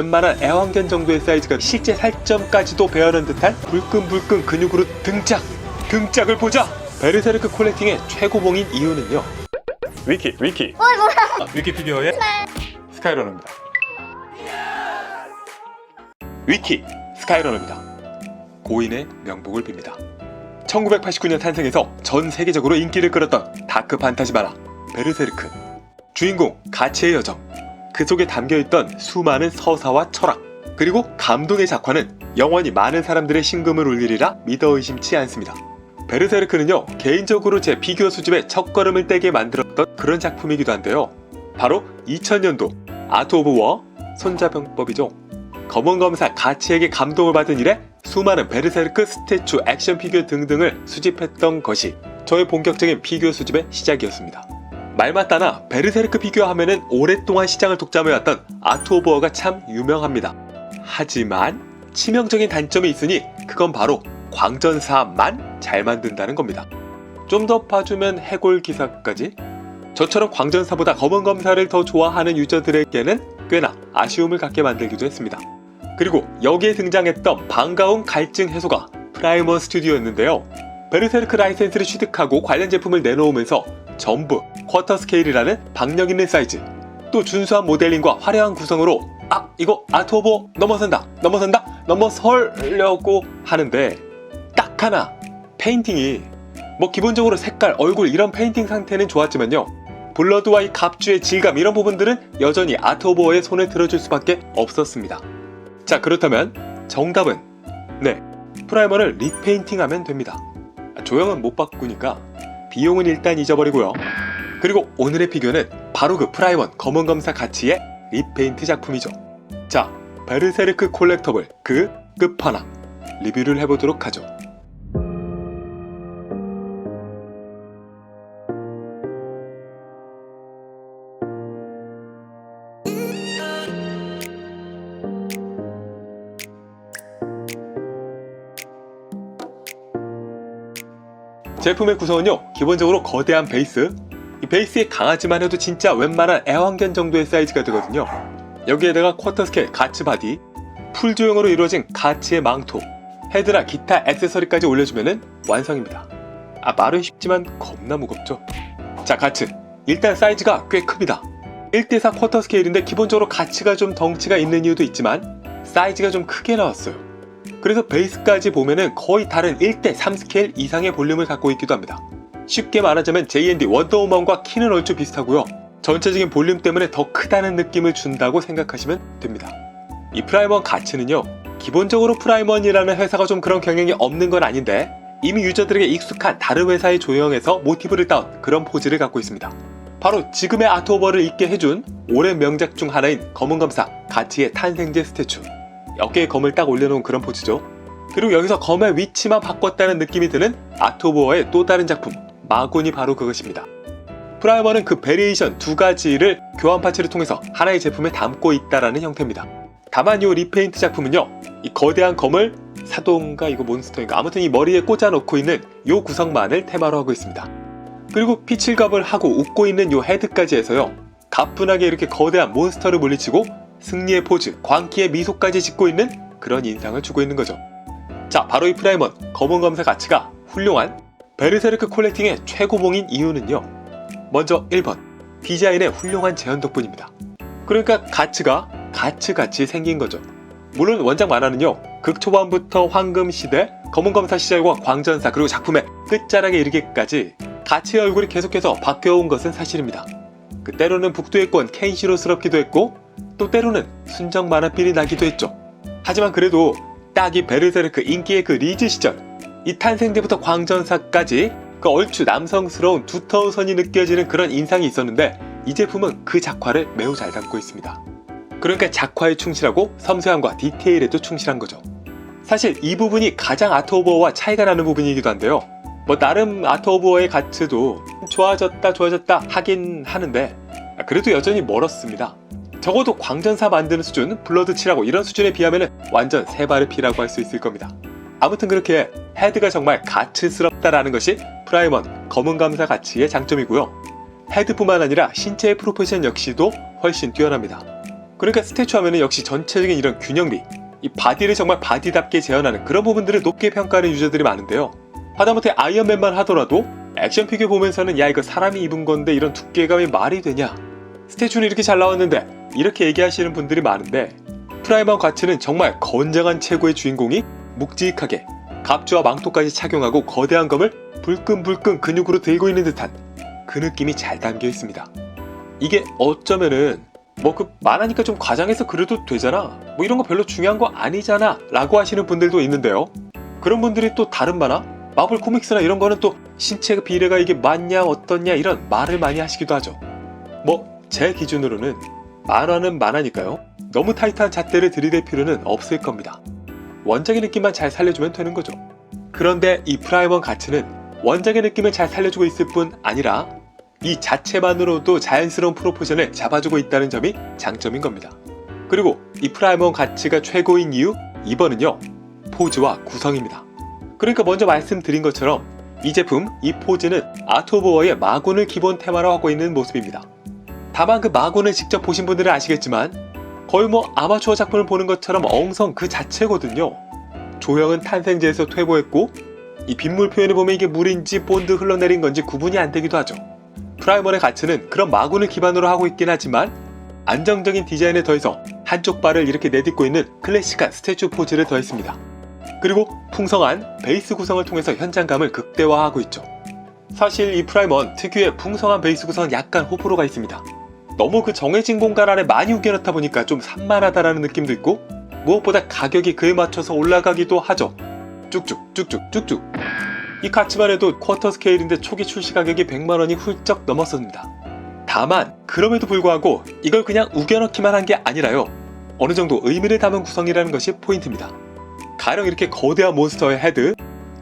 웬만한 애완견 정도의 사이즈가 실제 살점까지도 배어는 듯한 불끈불끈 근육으로 등짝! 등짝을 보자! 베르세르크 콜렉팅의 최고봉인 이유는요. 위키, 위키. 어이 뭐야? 아, 위키 피규어의 스카이러너입니다. 위키 스카이러너입니다. 고인의 명복을 빕니다. 1989년 탄생해서 전 세계적으로 인기를 끌었던 다크 판타지 만화 베르세르크. 주인공 가치의 여정. 그 속에 담겨있던 수많은 서사와 철학. 그리고 감동의 작화는 영원히 많은 사람들의 심금을 울리리라 믿어 의심치 않습니다. 베르세르크는요, 개인적으로 제 피규어 수집에 첫걸음을 떼게 만들었던 그런 작품이기도 한데요. 바로 2000년도 아트 오브 워 손자병법이죠. 검은 검사 가치에게 감동을 받은 이래 수많은 베르세르크 스태츄 액션 피규어 등등을 수집했던 것이 저의 본격적인 피규어 수집의 시작이었습니다. 말 맞다나 베르세르크 피규어 하면은 오랫동안 시장을 독점해왔던 아트 오브 워가 참 유명합니다. 하지만 치명적인 단점이 있으니 그건 바로 광전사만 잘 만든다는 겁니다. 좀 더 봐주면 해골 기사까지 저처럼 광전사보다 검은 검사를 더 좋아하는 유저들에게는 꽤나 아쉬움을 갖게 만들기도 했습니다. 그리고 여기에 등장했던 반가운 갈증 해소가 프라이머 스튜디오였는데요. 베르세르크 라이센스를 취득하고 관련 제품을 내놓으면서 전부 쿼터 스케일이라는 박력 있는 사이즈, 또 준수한 모델링과 화려한 구성으로 아 이거 아토보 넘어선다 넘어선다 넘어설려고 하는데 딱 하나 페인팅이 뭐 기본적으로 색깔 얼굴 이런 페인팅 상태는 좋았지만요. 블러드와 이 갑주의 질감 이런 부분들은 여전히 아토보어의 손에 들어줄 수밖에 없었습니다. 자 그렇다면 정답은? 네 프라이머를 리페인팅하면 됩니다. 조형은 못 바꾸니까 비용은 일단 잊어버리고요 그리고 오늘의 피규어는 바로 그 프라이먼 검은 검사 가치의 리페인트 작품이죠. 자, 베르세르크 콜렉터블 그 끝판왕 리뷰를 해보도록 하죠. 제품의 구성은요, 기본적으로 거대한 베이스, 이 베이스에 강하지만 해도 진짜 웬만한 애완견 정도의 사이즈가 되거든요. 여기에다가 쿼터 스케일 가츠 바디, 풀 조형으로 이루어진 가츠의 망토, 헤드나 기타 액세서리까지 올려주면 완성입니다. 아 말은 쉽지만 겁나 무겁죠. 자 가츠, 일단 사이즈가 꽤 큽니다. 1대4 쿼터 스케일인데 기본적으로 가츠가 좀 덩치가 있는 이유도 있지만 사이즈가 좀 크게 나왔어요. 그래서 베이스까지 보면은 거의 다른 1대3 스케일 이상의 볼륨을 갖고 있기도 합니다. 쉽게 말하자면 JND 원더우먼과 키는 얼추 비슷하고요. 전체적인 볼륨 때문에 더 크다는 느낌을 준다고 생각하시면 됩니다. 이 프라이먼 가치는요. 기본적으로 프라이먼이라는 회사가 좀 그런 경향이 없는 건 아닌데 이미 유저들에게 익숙한 다른 회사의 조형에서 모티브를 따온 그런 포즈를 갖고 있습니다. 바로 지금의 아트오버를 잊게 해준 오랜 명작 중 하나인 검은검사 가치의 탄생제 스태츄. 어깨에 검을 딱 올려놓은 그런 포즈죠. 그리고 여기서 검의 위치만 바꿨다는 느낌이 드는 아토보어의 또 다른 작품 마곤이 바로 그것입니다. 프라이머는 그 베리에이션 두 가지를 교환 파츠를 통해서 하나의 제품에 담고 있다라는 형태입니다. 다만 이 리페인트 작품은요, 이 거대한 검을 사동가 이거 몬스터인가 아무튼 이 머리에 꽂아 놓고 있는 이 구성만을 테마로 하고 있습니다. 그리고 피칠갑을 하고 웃고 있는 이 헤드까지 해서요, 가뿐하게 이렇게 거대한 몬스터를 물리치고 승리의 포즈, 광기의 미소까지 짓고 있는 그런 인상을 주고 있는 거죠. 자, 바로 이 프라이먼 검은 검사 가치가 훌륭한 베르세르크 콜렉팅의 최고봉인 이유는요. 먼저 1번 디자인의 훌륭한 재현 덕분입니다. 그러니까 가치가 가치같이 생긴 거죠. 물론 원작 만화는요. 극초반부터 황금 시대, 검은 검사 시절과 광전사 그리고 작품의 끝자락에 이르기까지 가치의 얼굴이 계속해서 바뀌어온 것은 사실입니다. 그 때로는 북두의권 켄시로스럽기도 했고 또 때로는 순정 만화필이 나기도 했죠. 하지만 그래도 딱 이 베르세르크 인기의 그 리즈 시절 이 탄생제부터 광전사까지 그 얼추 남성스러운 두터운 선이 느껴지는 그런 인상이 있었는데 이 제품은 그 작화를 매우 잘 담고 있습니다. 그러니까 작화에 충실하고 섬세함과 디테일에도 충실한 거죠. 사실 이 부분이 가장 아트 오버와 차이가 나는 부분이기도 한데요. 뭐 나름 아트 오버의 가치도 좋아졌다 좋아졌다 하긴 하는데 그래도 여전히 멀었습니다. 적어도 광전사 만드는 수준, 블러드 칠하고 이런 수준에 비하면 완전 세 발의 피라고 할 수 있을 겁니다. 아무튼 그렇게 헤드가 정말 가츠스럽다라는 것이 프라이먼 검은 감사 가치의 장점이고요. 헤드뿐만 아니라 신체의 프로포션 역시도 훨씬 뛰어납니다. 그러니까 스태츄 하면은 역시 전체적인 이런 균형미, 이 바디를 정말 바디답게 재현하는 그런 부분들을 높게 평가하는 유저들이 많은데요. 하다못해 아이언맨만 하더라도 액션 피규어 보면서는 야 이거 사람이 입은 건데 이런 두께감이 말이 되냐? 스태츄는 이렇게 잘 나왔는데 이렇게 얘기하시는 분들이 많은데 프라이머 가치는 정말 건장한 최고의 주인공이 묵직하게 갑주와 망토까지 착용하고 거대한 검을 불끈불끈 근육으로 들고 있는 듯한 그 느낌이 잘 담겨 있습니다. 이게 어쩌면은 뭐그 만화니까 좀 과장해서 그래도 되잖아. 뭐 이런 거 별로 중요한 거 아니잖아. 라고 하시는 분들도 있는데요. 그런 분들이 또 다른 만화? 마블 코믹스나 이런 거는 또 신체 비례가 이게 맞냐 어떻냐 이런 말을 많이 하시기도 하죠. 뭐 제 기준으로는 만화는 만화니까요. 너무 타이트한 잣대를 들이댈 필요는 없을 겁니다. 원작의 느낌만 잘 살려주면 되는 거죠. 그런데 이 프라이먼 가츠는 원작의 느낌을 잘 살려주고 있을 뿐 아니라 이 자체만으로도 자연스러운 프로포션을 잡아주고 있다는 점이 장점인 겁니다. 그리고 이 프라이먼 가치가 최고인 이유 2번은요 포즈와 구성입니다. 그러니까 먼저 말씀드린 것처럼 이 제품 이 포즈는 아토보어의 마군을 기본 테마로 하고 있는 모습입니다. 다만 그 마군을 직접 보신 분들은 아시겠지만 거의 뭐 아마추어 작품을 보는 것처럼 엉성 그 자체거든요. 조형은 탄생제에서 퇴보했고 이 빗물 표현을 보면 이게 물인지 본드 흘러내린 건지 구분이 안 되기도 하죠. 프라이머의 가치는 그런 마군을 기반으로 하고 있긴 하지만 안정적인 디자인에 더해서 한쪽 발을 이렇게 내딛고 있는 클래식한 스태츄 포즈를 더했습니다. 그리고 풍성한 베이스 구성을 통해서 현장감을 극대화하고 있죠. 사실 이 프라이먼 특유의 풍성한 베이스 구성은 약간 호불호가 있습니다. 너무 그 정해진 공간 안에 많이 우겨넣다 보니까 좀 산만하다라는 느낌도 있고 무엇보다 가격이 그에 맞춰서 올라가기도 하죠. 쭉쭉 쭉쭉 쭉쭉 이 가치만 해도 쿼터 스케일인데 초기 출시 가격이 100만원이 훌쩍 넘었습니다. 다만 그럼에도 불구하고 이걸 그냥 우겨넣기만 한 게 아니라요. 어느 정도 의미를 담은 구성이라는 것이 포인트입니다. 가령 이렇게 거대한 몬스터의 헤드,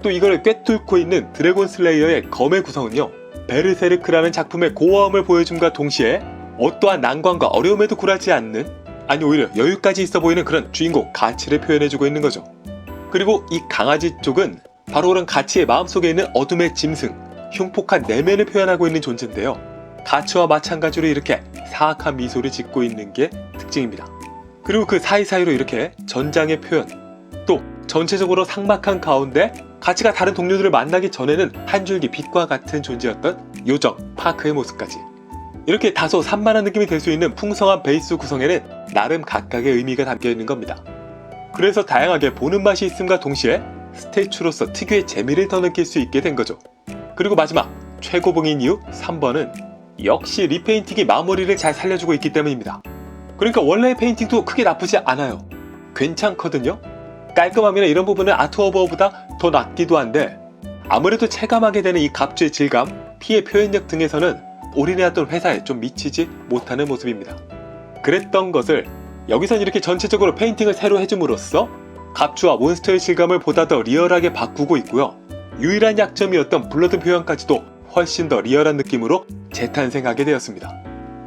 또 이걸 꿰뚫고 있는 드래곤 슬레이어의 검의 구성은요. 베르세르크라는 작품의 고어함을 보여줌과 동시에 어떠한 난관과 어려움에도 굴하지 않는 아니 오히려 여유까지 있어 보이는 그런 주인공 가치를 표현해주고 있는 거죠. 그리고 이 강아지 쪽은 바로 그런 가치의 마음속에 있는 어둠의 짐승, 흉폭한 내면을 표현하고 있는 존재인데요. 가치와 마찬가지로 이렇게 사악한 미소를 짓고 있는 게 특징입니다. 그리고 그 사이사이로 이렇게 전장의 표현, 또 전체적으로 삭막한 가운데 가치가 다른 동료들을 만나기 전에는 한 줄기 빛과 같은 존재였던 요정 파크의 모습까지. 이렇게 다소 산만한 느낌이 될수 있는 풍성한 베이스 구성에는 나름 각각의 의미가 담겨 있는 겁니다. 그래서 다양하게 보는 맛이 있음과 동시에 스태츄로서 특유의 재미를 더 느낄 수 있게 된 거죠. 그리고 마지막 최고봉인 이유 3번은 역시 리페인팅이 마무리를 잘 살려주고 있기 때문입니다. 그러니까 원래의 페인팅도 크게 나쁘지 않아요. 괜찮거든요. 깔끔함이나 이런 부분은 아트오버보다 더 낫기도 한데 아무래도 체감하게 되는 이 갑주의 질감, 피의 표현력 등에서는 올인해왔던 회사에 좀 미치지 못하는 모습입니다. 그랬던 것을 여기선 이렇게 전체적으로 페인팅을 새로 해줌으로써 갑주와 몬스터의 질감을 보다 더 리얼하게 바꾸고 있고요. 유일한 약점이었던 블러드 표현까지도 훨씬 더 리얼한 느낌으로 재탄생하게 되었습니다.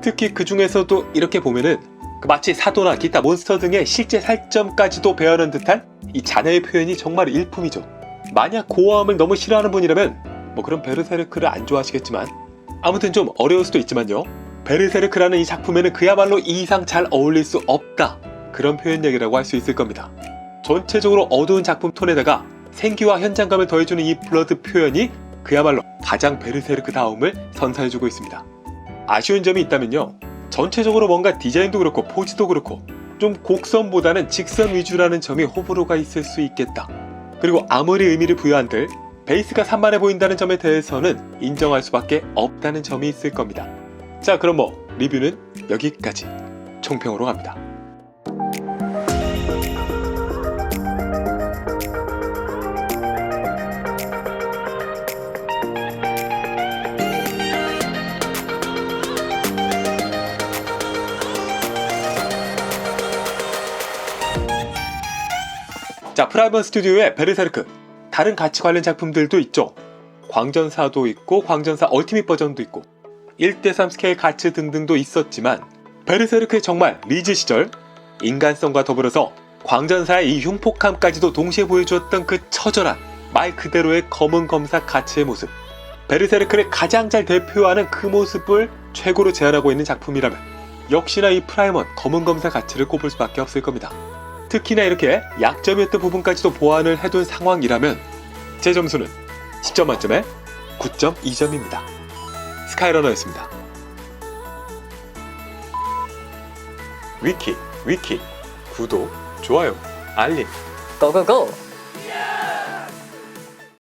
특히 그 중에서도 이렇게 보면은 그 마치 사도나 기타 몬스터 등의 실제 살점까지도 배어는 듯한 이 잔해의 표현이 정말 일품이죠. 만약 고어함을 너무 싫어하는 분이라면 뭐 그런 베르세르크를 안 좋아하시겠지만 아무튼 좀 어려울 수도 있지만요. 베르세르크라는 이 작품에는 그야말로 이 이상 잘 어울릴 수 없다. 그런 표현력이라고 할 수 있을 겁니다. 전체적으로 어두운 작품 톤에다가 생기와 현장감을 더해주는 이 블러드 표현이 그야말로 가장 베르세르크 다움을 선사해주고 있습니다. 아쉬운 점이 있다면요. 전체적으로 뭔가 디자인도 그렇고 포즈도 그렇고 좀 곡선보다는 직선 위주라는 점이 호불호가 있을 수 있겠다. 그리고 아무리 의미를 부여한들 베이스가 산만해 보인다는 점에 대해서는 인정할 수밖에 없다는 점이 있을 겁니다. 자, 그럼 뭐 리뷰는 여기까지 총평으로 갑니다. 자, 프라이먼 스튜디오의 베르세르크. 다른 가치 관련 작품들도 있죠. 광전사도 있고, 광전사 얼티밋 버전도 있고, 1대3 스케일 가치 등등도 있었지만, 베르세르크의 정말 리즈 시절, 인간성과 더불어서 광전사의 이 흉폭함까지도 동시에 보여주었던 그 처절한, 말 그대로의 검은 검사 가치의 모습. 베르세르크를 가장 잘 대표하는 그 모습을 최고로 재현하고 있는 작품이라면, 역시나 이 프라이먼 검은 검사 가치를 꼽을 수밖에 없을 겁니다. 특히나 이렇게 약점이었던 부분까지도 보완을 해둔 상황이라면 제 점수는 10점 만점에 9.2점입니다. 스카이러너였습니다. 위키, 위키, 구독, 좋아요, 알림. 고고고!